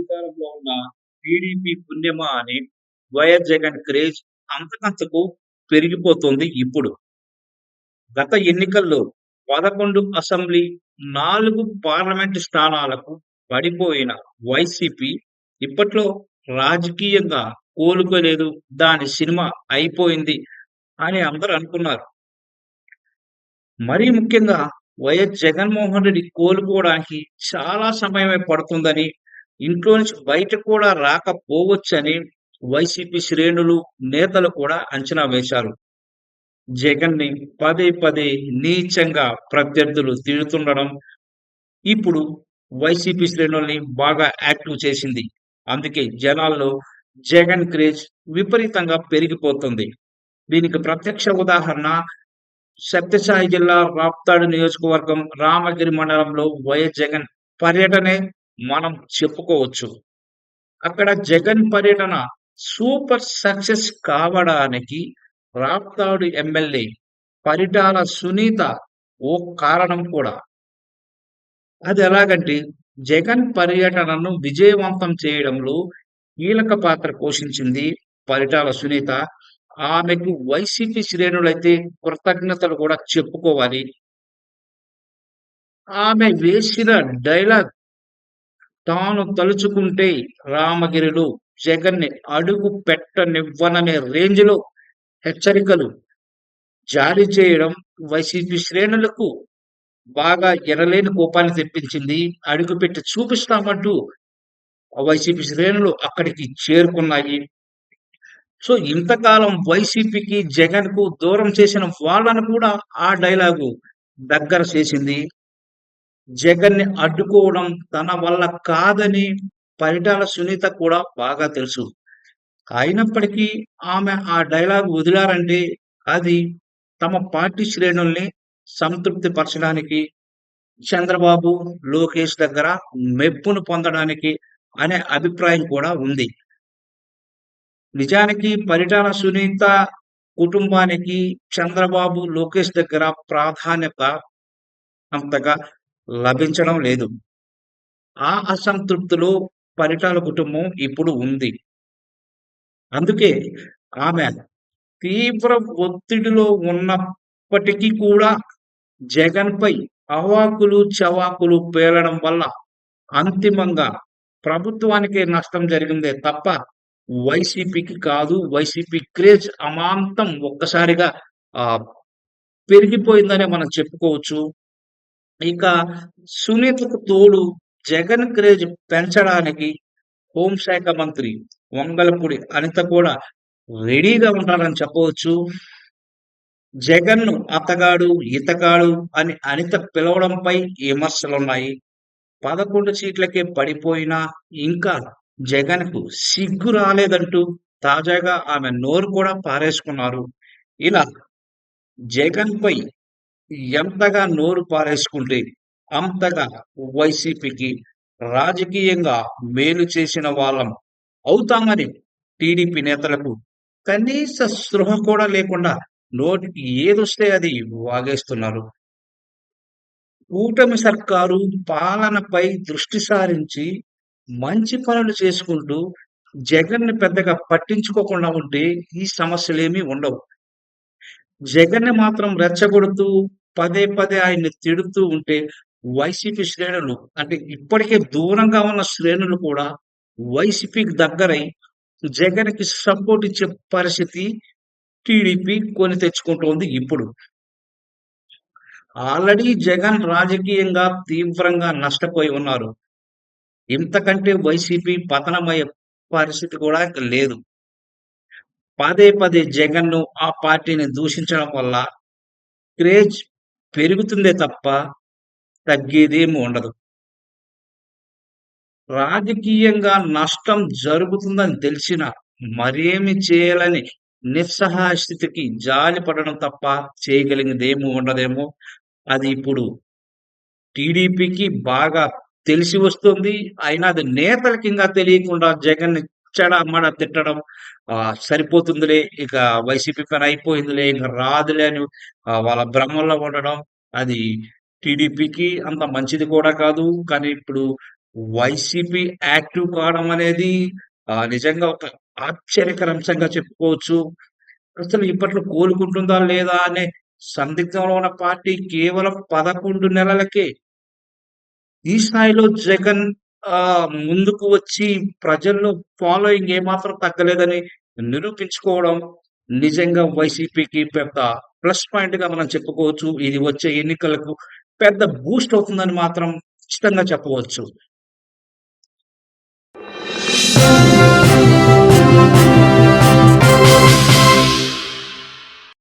అధికారంలో ఉన్న టీడీపీ పుణ్యమా అని వైఎస్ జగన్ క్రేజ్ అంతకంతకు పెరిగిపోతుంది ఇప్పుడు. గత ఎన్నికల్లో పదకొండు అసెంబ్లీ, నాలుగు పార్లమెంటు స్థానాలకు పడిపోయిన వైసీపీ ఇప్పట్లో రాజకీయంగా కోలుకోలేదు. దాని సినిమా అయిపోయింది అని అందరూ అనుకున్నారు. మరీ ముఖ్యంగా వైఎస్ జగన్మోహన్ రెడ్డి కోలుకోవడానికి చాలా సమయమే పడుతుందని, ఇంట్లో నుంచి బయట కూడా రాకపోవచ్చని వైసీపీ శ్రేణులు, నేతలు కూడా అంచనా వేశారు. జగన్ని పదే పదే నీచంగా ప్రత్యర్థులు తిడుతుండడం ఇప్పుడు వైసీపీ శ్రేణుల్ని బాగా యాక్టివ్ చేసింది. అందుకే జనాల్లో జగన్ క్రేజ్ విపరీతంగా పెరిగిపోతుంది. దీనికి ప్రత్యక్ష ఉదాహరణ సత్యసాయి జిల్లా రాప్తాడు నియోజకవర్గం రామగిరి మండలంలో వైఎస్ జగన్ పర్యటనే మనం చెప్పుకోవచ్చు. అక్కడ జగన్ పర్యటన సూపర్ సక్సెస్ కావడానికి రాప్తాడు ఎమ్మెల్యే పరిటాల సునీత ఓ కారణం కూడా. అది ఎలాగంటే జగన్ పర్యటనను విజయవంతం చేయడంలో కీలక పాత్ర పోషించింది పరిటాల సునీత. ఆమెకు వైసీపీ శ్రేణులైతే కృతజ్ఞతలు కూడా చెప్పుకోవాలి. ఆమె వేసిన డైలాగ్ తాను తలుచుకుంటే రామగిరిలో జగన్‌ని అడుగు పెట్టనివ్వననే రేంజ్‌లో హెచ్చరికలు జారీ చేయడం వైసీపీ శ్రేణులకు బాగా ఎనలేని కోపాన్ని తెప్పించింది. అడుగుపెట్టి చూపిస్తామంటూ వైసీపీ శ్రేణులు అక్కడికి చేరుకున్నాయి. సో, ఇంతకాలం వైసీపీకి, జగన్‌కు దూరం చేసిన వాళ్ళను కూడా ఆ డైలాగు దగ్గర చేసింది. జగన్‌ని అడ్డుకోవడం తన వల్ల కాదని పరిటాల సునీత కూడా బాగా తెలుసు. అయినప్పటికీ ఆమె ఆ డైలాగ్ వదిలారంటే అది తమ పార్టీ శ్రేణుల్ని సంతృప్తి పరచడానికి, చంద్రబాబు, లోకేష్ దగ్గర మెప్పును పొందడానికి అనే అభిప్రాయం కూడా ఉంది. నిజానికి పరిటాల సునీత కుటుంబానికి చంద్రబాబు, లోకేష్ దగ్గర ప్రాధాన్యత అంతగా లభించడం లేదు. ఆ అసంతృప్తిలో పరిటాల కుటుంబం ఇప్పుడు ఉంది. అందుకే ఆమె తీవ్ర ఒత్తిడిలో ఉన్నప్పటికీ కూడా జగన్‌పై అవాకులు, చవాకులు పేలడం వల్ల అంతిమంగా ప్రభుత్వానికే నష్టం జరిగిందే తప్ప వైసీపీకి కాదు. వైసీపీ క్రేజ్ అమాంతం ఒక్కసారిగా ఆహ్, పెరిగిపోయిందనే మనం చెప్పుకోవచ్చు. ఇక సునీతకు తోడు జగన్ క్రేజ్ పెంచడానికి హోంశాఖ మంత్రి వంగలపూడి అనిత కూడా రెడీగా ఉంటారని చెప్పవచ్చు. జగన్‌ను అతగాడు, ఇతగాడు అని అనిత పిలవడంపై విమర్శలున్నాయి. 11 సీట్లకే పడిపోయినా ఇంకా జగన్‌కు సిగ్గు రాలేదంటూ తాజాగా ఆమె నోరు కూడా పారేసుకున్నారు. ఇలా జగన్‌పై ఎంతగా నోరు పారేసుకుంటే అంతగా వైసీపీకి రాజకీయంగా మేలు చేసిన వాళ్ళం అవుతామని టీడీపీ నేతలకు కనీస స్పృహ కూడా లేకుండా నోటికి ఏదొస్తే అది వాగేస్తున్నారు. కూటమి సర్కారు పాలనపై దృష్టి సారించి మంచి పనులు చేసుకుంటూ జగన్‌ని పెద్దగా పట్టించుకోకుండా ఉంటే ఈ సమస్యలేమీ ఉండవు. జగన్‌ని మాత్రం రెచ్చగొడుతూ పదే పదే ఆయన్ని తిడుతూ ఉంటే వైసీపీ శ్రేణులు అంటే ఇప్పటికే దూరంగా ఉన్న శ్రేణులు కూడా వైసీపీకి దగ్గరై జగన్‌కి సపోర్ట్ ఇచ్చే పరిస్థితి టీడీపీ కొని తెచ్చుకుంటోంది ఇప్పుడు. ఆల్రెడీ జగన్ రాజకీయంగా తీవ్రంగా నష్టపోయి ఉన్నారు. ఇంతకంటే వైసీపీ పతనమయ్యే పరిస్థితి కూడా లేదు. పదే పదే జగన్‌ను, ఆ పార్టీని దూషించడం వల్ల క్రేజ్ పెరుగుతుందే తప్ప తగ్గేదేమి ఉండదు. రాజకీయంగా నష్టం జరుగుతుందని తెలిసిన మరేమి చేయాలని నిస్సహాయ స్థితికి జాలిపడడం తప్ప చేయగలిగిందేమీ ఉండదేమో! అది ఇప్పుడు టీడీపీకి బాగా తెలిసి వస్తుంది. అయినా అది నేతలకి ఇంకా తెలియకుండా జగన్ చెడ చెడా-మడా తిట్టడం ఆ సరిపోతుందిలే ఇక వైసీపీ పని అయిపోయిందిలే ఇంక రాదులే అని వాళ్ళ భ్రమల్లో ఉండడం అది టీడీపీకి అంత మంచిది కూడా కాదు. కానీ ఇప్పుడు వైసీపీ యాక్టివ్ కావడం అనేది నిజంగా ఒక ఆశ్చర్యకర అంశంగా చెప్పుకోవచ్చు. అసలు ఇప్పట్లో కోలుకుంటుందా లేదా అనే సందిగ్ధంలో ఉన్న పార్టీ కేవలం 11 నెలలకే ఈ స్థాయిలో జగన్ ఆ ముందుకు వచ్చి ప్రజల్లో ఫాలోయింగ్ ఏమాత్రం తగ్గలేదని నిరూపించుకోవడం నిజంగా వైసీపీకి పెద్ద ప్లస్ పాయింట్‌గా మనం చెప్పుకోవచ్చు. ఇది వచ్చే ఎన్నికలకు పెద్ద బూస్ట్ అవుతుందని మాత్రం ఖచ్చితంగా చెప్పవచ్చు.